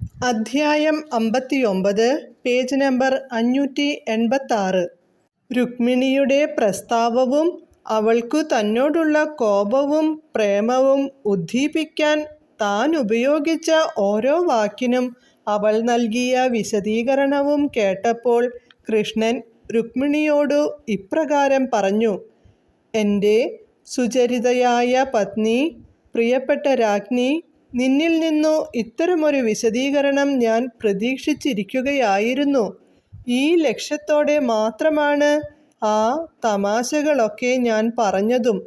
അധ്യായം അമ്പത്തിയൊമ്പത് page number അഞ്ഞൂറ്റി എൺപത്തി ആറ് രുക്മിണിയുടെ പ്രസ്താവവും അവൾക്കു തന്നോടുള്ള കോപവും പ്രേമവും ഉദ്ദീപിക്കാൻ താൻ ഉപയോഗിച്ച ഓരോ വാക്കിനും അവൾ നൽകിയ വിശദീകരണവും കേട്ടപ്പോൾ കൃഷ്ണൻ രുക്മിണിയോട് ഇപ്രകാരം പറഞ്ഞു എന്റെ സുചരിതയായ പത്നി പ്രിയപ്പെട്ട രാജ്ഞി നിന്നിൽ നിന്നു ഇത്തരമൊരു വിശദീകരണം ഞാൻ പ്രതീക്ഷിച്ചിരിക്കുകയായിരുന്നു. ഈ ലക്ഷ്യത്തോടെ മാത്രമാണ് ആ തമാശകളൊക്കെ ഞാൻ പറഞ്ഞതും.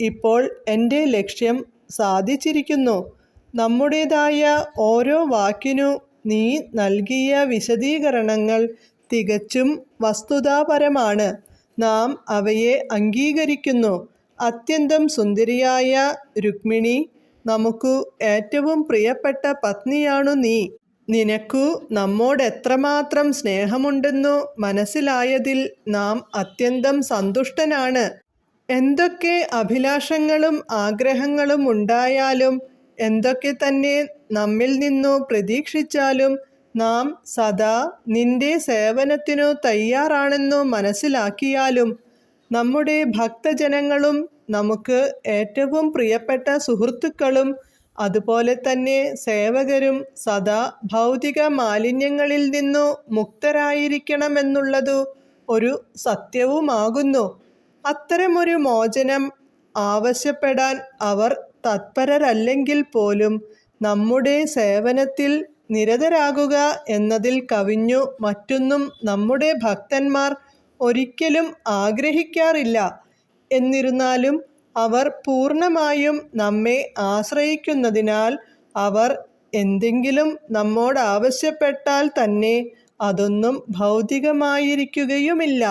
ഇപ്പോൾ എന്റെ ലക്ഷ്യം സാധിച്ചിരിക്കുന്നു. നമ്മുടേതായ ഓരോ വാക്കിനു നീ നൽകിയ വിശദീകരണങ്ങൾ തികച്ചും വസ്തുതാപരമാണ്. നാം അവയെ അംഗീകരിക്കുന്നു. അത്യന്തം സുന്ദരിയായ രുക്മിണി നമുക്കു ഏറ്റവും പ്രിയപ്പെട്ട പത്നിയാണു നീ. നിനക്കു നമ്മോട് എത്രമാത്രം സ്നേഹമുണ്ടെന്നു മനസ്സിലായതിൽ നാം അത്യന്തം സന്തുഷ്ടനാണ്. എന്തൊക്കെ അഭിലാഷങ്ങളും ആഗ്രഹങ്ങളും ഉണ്ടായാലും എന്തൊക്കെ തന്നെ നമ്മിൽ നിന്നു പ്രതീക്ഷിച്ചാലും നാം സദാ നിന്റെ സേവനത്തിനു തയ്യാറാണെന്നു മനസ്സിലാക്കിയാലും നമ്മുടെ ഭക്തജനങ്ങളും നമുക്ക് ഏറ്റവും പ്രിയപ്പെട്ട സുഹൃത്തുക്കളും അതുപോലെ തന്നെ സേവകരും സദാ ഭൗതിക മാലിന്യങ്ങളിൽ നിന്നു മുക്തരായിരിക്കണമെന്നുള്ളതു ഒരു സത്യവുമാകുന്നു. അത്തരമൊരു മോചനം ആവശ്യപ്പെടാൻ അവർ തത്പരരല്ലെങ്കിൽ പോലും നമ്മുടെ സേവനത്തിൽ നിരതരാകുക എന്നതിൽ കവിഞ്ഞു മറ്റൊന്നും നമ്മുടെ ഭക്തന്മാർ ഒരിക്കലും ആഗ്രഹിക്കാറില്ല. എന്നിരുന്നാലും അവർ പൂർണമായും നമ്മെ ആശ്രയിക്കുന്നതിനാൽ അവർ എന്തെങ്കിലും നമ്മോട് ആവശ്യപ്പെട്ടാൽ തന്നെ അതൊന്നും ഭൗതികമായിരിക്കുകയുമില്ല.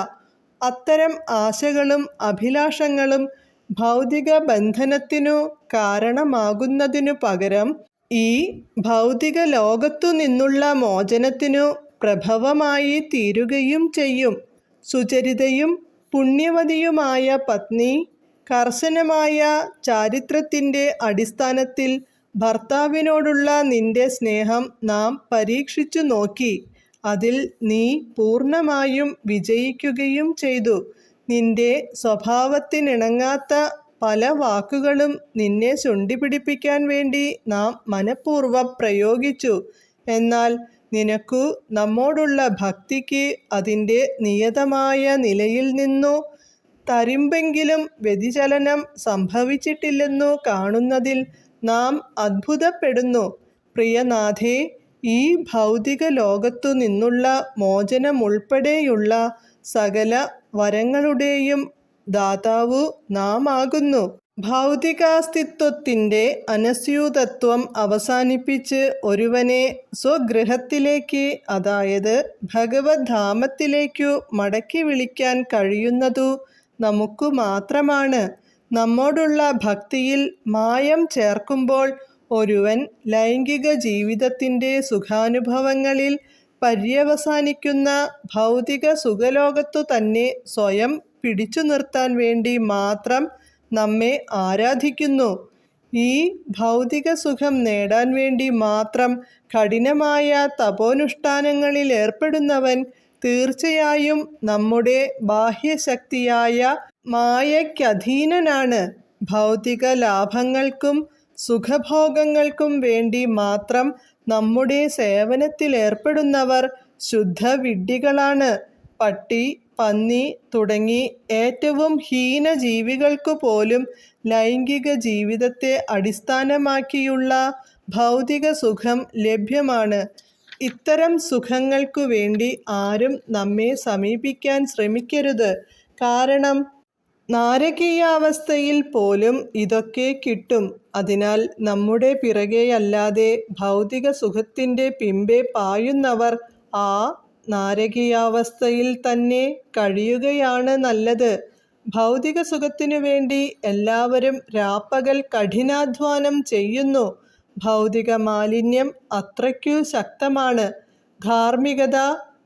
അത്തരം ആശകളും അഭിലാഷങ്ങളും ഭൗതിക ബന്ധനത്തിനു കാരണമാകുന്നതിനു പകരം ഈ ഭൗതിക ലോകത്തു നിന്നുള്ള മോചനത്തിനു പ്രഭവമായി തീരുകയും ചെയ്യും. സുചരിതയും പുണ്യവതിയുമായ പത്നി കർശനമായ ചാരിത്രത്തിന്റെ അടിസ്ഥാനത്തിൽ ഭർത്താവിനോടുള്ള നിന്റെ സ്നേഹം നാം പരീക്ഷിച്ചു നോക്കി. അതിൽ നീ പൂർണമായും വിജയിക്കുകയും ചെയ്തു. നിന്റെ സ്വഭാവത്തിനിണങ്ങാത്ത പല വാക്കുകളും നിന്നെ ചുണ്ടിപിടിപ്പിക്കാൻ വേണ്ടി നാം മനഃപൂർവം പ്രയോഗിച്ചു. എന്നാൽ നിനക്കു നമ്മോടുള്ള ഭക്തിക്ക് അതിന്റെ നിയതമായ നിലയിൽ നിന്നു. തരിമ്പെങ്കിലും വ്യതിചലനം സംഭവിച്ചിട്ടില്ലെന്നു കാണുന്നതിൽ നാം അത്ഭുതപ്പെടുന്നു. പ്രിയനാഥേ ഈ ഭൗതിക ലോകത്തു നിന്നുള്ള മോചനമുൾപ്പെടെയുള്ള സകല വരങ്ങളുടെയും ദാതാവു നാം ആകുന്നു ഭൗതികാസ്തിത്വത്തിന്റെ അനസ്യൂതത്വം അവസാനിപ്പിച്ച് ഒരുവനെ സ്വഗൃഹത്തിലേക്ക് അതായത് ഭഗവത് ധാമത്തിലേക്കു മടക്കി വിളിക്കാൻ കഴിയുന്നതു നമുക്കു മാത്രമാണ്. നമ്മോടുള്ള ഭക്തിയിൽ മായം ചേർക്കുമ്പോൾ ഒരുവൻ ലൈംഗിക ജീവിതത്തിന്റെ സുഖാനുഭവങ്ങളിൽ പര്യവസാനിക്കുന്ന ഭൗതിക സുഖലോകത്തു തന്നെ സ്വയം പിടിച്ചു നിർത്താൻ വേണ്ടി മാത്രം നമ്മെ ആരാധിക്കുന്നു. ഈ ഭൗതിക സുഖം നേടാൻ വേണ്ടി മാത്രം കഠിനമായ തപോനുഷ്ഠാനങ്ങളിൽ ഏർപ്പെടുന്നവൻ തീർച്ചയായും നമ്മുടെ ബാഹ്യശക്തിയായ മായയ്ക്കധീനനാണ്. ഭൗതിക ലാഭങ്ങൾക്കും സുഖഭോഗങ്ങൾക്കും വേണ്ടി മാത്രം നമ്മുടെ സേവനത്തിലേർപ്പെടുന്നവർ ശുദ്ധവിഡ്ഢികളാണ്. പട്ടി പന്നി തുടങ്ങി ഏറ്റവും ഹീന ജീവികൾക്കു പോലും ലൈംഗിക ജീവിതത്തെ അടിസ്ഥാനമാക്കിയുള്ള ഭൗതിക സുഖം ലഭ്യമാണ്. ഇത്തരം സുഖങ്ങൾക്കു വേണ്ടി ആരും നമ്മെ സമീപിക്കാൻ ശ്രമിക്കരുത്. കാരണം നാരകീയാവസ്ഥയിൽ പോലും ഇതൊക്കെ കിട്ടും. അതിനാൽ നമ്മുടെ പിറകെയല്ലാതെ ഭൗതിക സുഖത്തിന്റെ പിമ്പെ പായുന്നവർ ആ നാരകീയാവസ്ഥയിൽ തന്നെ കഴിയുകയാണ് നല്ലത്. ഭൗതിക സുഖത്തിനു വേണ്ടി എല്ലാവരും രാപ്പകൽ കഠിനാധ്വാനം ചെയ്യുന്നു. ഭൗതിക മാലിന്യം അത്രയ്ക്കു ശക്തമാണ്. ധാർമ്മികത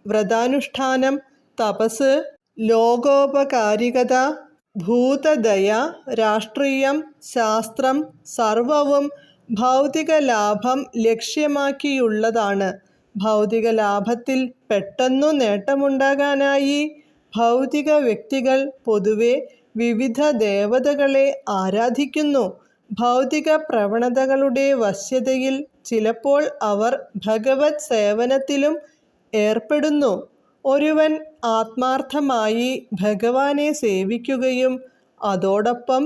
വ്രതാനുഷ്ഠാനം തപസ് ലോകോപകാരികത ഭൂതദയ രാഷ്ട്രീയം ശാസ്ത്രം സർവവും ഭൗതിക ലാഭം ലക്ഷ്യമാക്കിയുള്ളതാണ്. ഭൗതിക ലാഭത്തിൽ പെട്ടെന്നു നേട്ടമുണ്ടാകാനായി ഭൗതിക വ്യക്തികൾ പൊതുവെ വിവിധ ദേവതകളെ ആരാധിക്കുന്നു. ഭൗതിക പ്രവണതകളുടെ വശ്യതയിൽ ചിലപ്പോൾ അവർ ഭഗവത് സേവനത്തിലും ഏർപ്പെടുന്നു. ഒരുവൻ ആത്മാർത്ഥമായി ഭഗവാനെ സേവിക്കുകയും അതോടൊപ്പം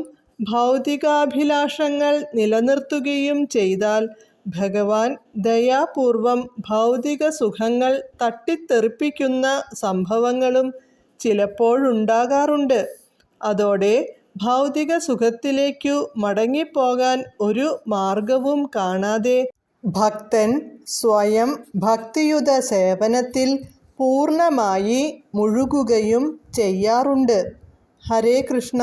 ഭൗതികാഭിലാഷങ്ങൾ നിലനിർത്തുകയും ചെയ്താൽ ഭഗവാൻ ദയാപൂർവം ഭൗതിക സുഖങ്ങൾ തട്ടിത്തെറിപ്പിക്കുന്ന സംഭവങ്ങളും ചിലപ്പോഴുണ്ടാകാറുണ്ട്. അതോടെ ഭൗതിക സുഖത്തിലേക്കു മടങ്ങിപ്പോകാൻ ഒരു മാർഗവും കാണാതെ ഭക്തൻ സ്വയം ഭക്തിയുത സേവനത്തിൽ പൂർണമായി മുഴുകുകയും ചെയ്യാറുണ്ട്. ഹരേ കൃഷ്ണ.